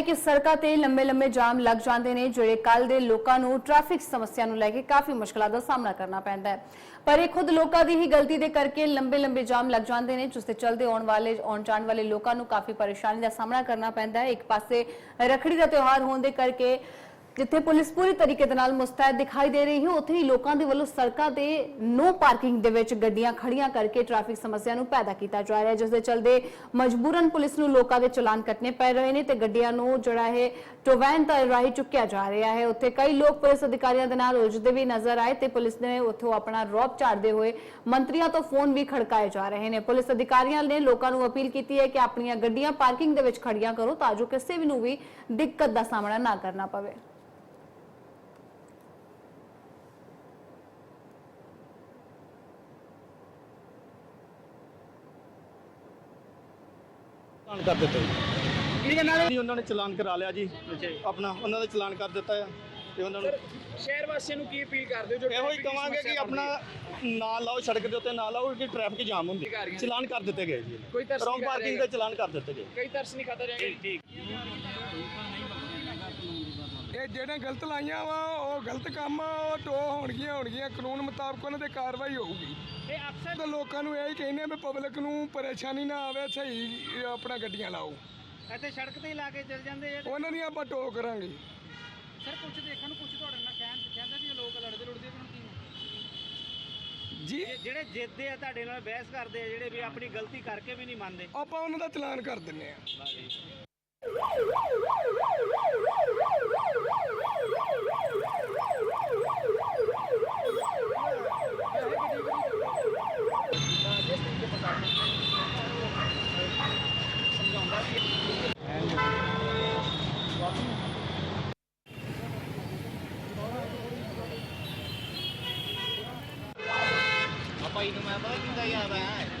ਹੈ ਕਿ ਸੜਕਾਂ ਤੇ ਲੰਬੇ-ਲੰਬੇ ਜਾਮ ਲੱਗ ਜਾਂਦੇ ਨੇ, ਜਿਹੜੇ ਕੱਲ ਦੇ ਲੋਕਾਂ ਨੂੰ ਟ੍ਰੈਫਿਕ ਸਮੱਸਿਆ ਨੂੰ ਲੈ ਕੇ ਕਾਫੀ ਮੁਸ਼ਕਲਾਂ ਦਾ ਸਾਹਮਣਾ ਕਰਨਾ ਪੈਂਦਾ ਹੈ। ਪਰ ਇਹ ਖੁਦ ਲੋਕਾਂ ਦੀ ਹੀ ਗਲਤੀ ਦੇ ਕਰਕੇ ਲੰਬੇ-ਲੰਬੇ ਜਾਮ ਲੱਗ ਜਾਂਦੇ ਨੇ, ਜਿਸ ਤੇ ਚਲਦੇ ਆਉਣ ਵਾਲੇ, ਆਉਣ ਜਾਣ ਵਾਲੇ ਲੋਕਾਂ ਨੂੰ ਕਾਫੀ ਪਰੇਸ਼ਾਨੀ ਦਾ ਸਾਹਮਣਾ ਕਰਨਾ ਪੈਂਦਾ ਹੈ। ਇੱਕ ਪਾਸੇ ਰੱਖੜੀ ਦਾ ਤਿਉਹਾਰ ਹੋਣ ਦੇ ਕਰਕੇ ਜਿੱਥੇ ਪੁਲਿਸ ਪੂਰੀ ਤਰੀਕੇ ਦੇ ਨਾਲ ਮੁਸਤੈਦ ਦਿਖਾਈ ਦੇ ਰਹੀ ਹੈ, ਉੱਥੇ ਹੀ ਲੋਕਾਂ ਦੇ ਵੱਲੋਂ ਸੜਕਾਂ ਤੇ ਨੋ ਪਾਰਕਿੰਗ ਦੇ ਵਿੱਚ ਗੱਡੀਆਂ ਖੜੀਆਂ ਕਰਕੇ ਟ੍ਰੈਫਿਕ ਸਮੱਸਿਆ ਨੂੰ ਪੈਦਾ ਕੀਤਾ ਜਾ ਰਿਹਾ ਹੈ, ਜਿਸ ਦੇ ਚਲਦੇ ਮਜਬੂਰਨ ਪੁਲਿਸ ਨੂੰ ਲੋਕਾਂ ਦੇ ਚਲਾਨ ਕੱਟਣੇ ਪੈ ਰਹੇ ਨੇ ਤੇ ਗੱਡੀਆਂ ਨੂੰ ਜਿਹੜਾ ਹੈ ਟੋਵੈਨ ਤਾਂ ਰਾਹੀਂ ਚੁੱਕਿਆ ਜਾ ਰਿਹਾ ਹੈ। ਉੱਥੇ ਕਈ ਲੋਕ ਪੁਲਿਸ ਅਧਿਕਾਰੀਆਂ ਦੇ ਨਾਲ ਉਲਝਦੇ ਵੀ ਨਜ਼ਰ ਆਏ ਤੇ ਪੁਲਿਸ ਨੇ ਉੱਥੋਂ ਆਪਣਾ ਰੌਬ ਝਾੜਦੇ ਹੋਏ ਮੰਤਰੀਆਂ ਤੋਂ ਫੋਨ ਵੀ ਖੜਕਾਏ ਜਾ ਰਹੇ ਨੇ। ਪੁਲਿਸ ਅਧਿਕਾਰੀਆਂ ਨੇ ਲੋਕਾਂ ਨੂੰ ਅਪੀਲ ਕੀਤੀ ਹੈ ਕਿ ਆਪਣੀਆਂ ਗੱਡੀਆਂ ਪਾਰਕਿੰਗ ਦੇ ਵਿੱਚ ਖੜੀਆਂ ਕਰੋ ਤਾਂ ਜੋ ਕਿਸੇ ਵੀ ਨੂੰ ਵੀ ਦਿੱਕਤ ਦਾ ਸਾਹਮਣਾ ਨਾ ਕਰਨਾ ਪਵੇ। ਚਲਾਨ ਕਰ ਦਿੱਤਾ ਜੀ। ਹੈ ਨਾਲ? ਜੀ ਉਹਨਾਂ ਨੇ ਚਲਾਨ ਕਰਾ ਲਿਆ ਜੀ। ਅੱਛਾ ਜੀ। ਆਪਣਾ ਉਹਨਾਂ ਦਾ ਚਲਾਨ ਕਰ ਦਿੱਤਾ ਆ ਤੇ ਉਹਨਾਂ ਨੂੰ ਸ਼ਹਿਰ ਵਾਸੀਆਂ ਨੂੰ ਕੀ ਅਪੀਲ ਕਰਦੇ ਹੋ ਜੋ ਇਹੋ ਹੀ ਕਵਾਂਗੇ ਕਿ ਆਪਣਾ ਨਾ ਲਾਓ ਸੜਕ ਦੇ ਉੱਤੇ ਨਾ ਲਾਓ ਕਿ ਟ੍ਰੈਫਿਕ ਜਾਮ ਹੁੰਦੀ ਅਧਿਕਾਰੀਆਂ। ਚਲਾਨ ਕਰ ਦਿੱਤੇ ਗਏ ਜੀ। ਕੋਈ ਤਰਸ ਰੌਂਗ ਨਹੀਂ ਕਰ ਪਾਰਕਿੰਗ ਰਿਹਾ ਦੇ ਚਲਾਨ ਕਰ ਦਿੱਤੇ ਗਏ। ਕਈ ਤਰਸ ਨਹੀਂ ਖਾਦਾ ਜਾਏਗਾ। ਠੀਕ ਇਹ ਜਿਹੜੇ ਗਲਤ ਲਾਈਆਂ ਵਾ ਉਹ ਗਲਤ ਕੰਮ ਆ ਉਹ ਟੋ ਹੋਣਗੀਆਂ ਹੋਣਗੀਆਂ। ਕਾਨੂੰਨ ਮੁਤਾਬਕ ਉਹਨਾਂ ਤੇ ਕਾਰਵਾਈ ਹੋਊਗੀ। ਇਹ ਅਕਸਰ ਤਾਂ ਲੋਕਾਂ ਨੂੰ ਇਹ ਕਹਿੰਦੇ ਆ ਵੀ ਪਬਲਿਕ ਨੂੰ ਪਰੇਸ਼ਾਨੀ ਨਾ ਆਵੇ ਸਹੀ ਆਪਣਾ ਗੱਡੀਆਂ ਲਾਓ। ਇੱਥੇ ਸੜਕ ਤੇ ਹੀ ਲਾ ਕੇ ਚੱਲ ਜਾਂਦੇ ਆ ਉਹਨਾਂ ਦੀਆਂ ਆਪਾਂ ਟੋ ਕਰਾਂਗੇ। ਸਰ ਕੁਝ ਦੇਖਣ ਨੂੰ ਕੁਝ ਤੁਹਾਡੇ ਨਾਲ ਕਹਿਣ ਕਹਿੰਦੇ ਵੀ ਇਹ ਲੋਕ ਲੜਦੇ ਲੁੜਦੇ ਵੀ ਹੁਣ ਕੀ ਜੀ। ਜਿਹੜੇ ਜਿੱਦਦੇ ਆ ਤੁਹਾਡੇ ਨਾਲ ਬਹਿਸ ਕਰਦੇ ਆ ਜਿਹੜੇ ਵੀ ਆਪਣੀ ਗਲਤੀ ਕਰਕੇ ਵੀ ਨਹੀਂ ਮੰਨਦੇ। ਆਪਾਂ ਉਹਨਾਂ ਦਾ ਚਲਾਨ ਕਰ ਦਿੰਨੇ ਆ। ako'y lumabot yung kayaban.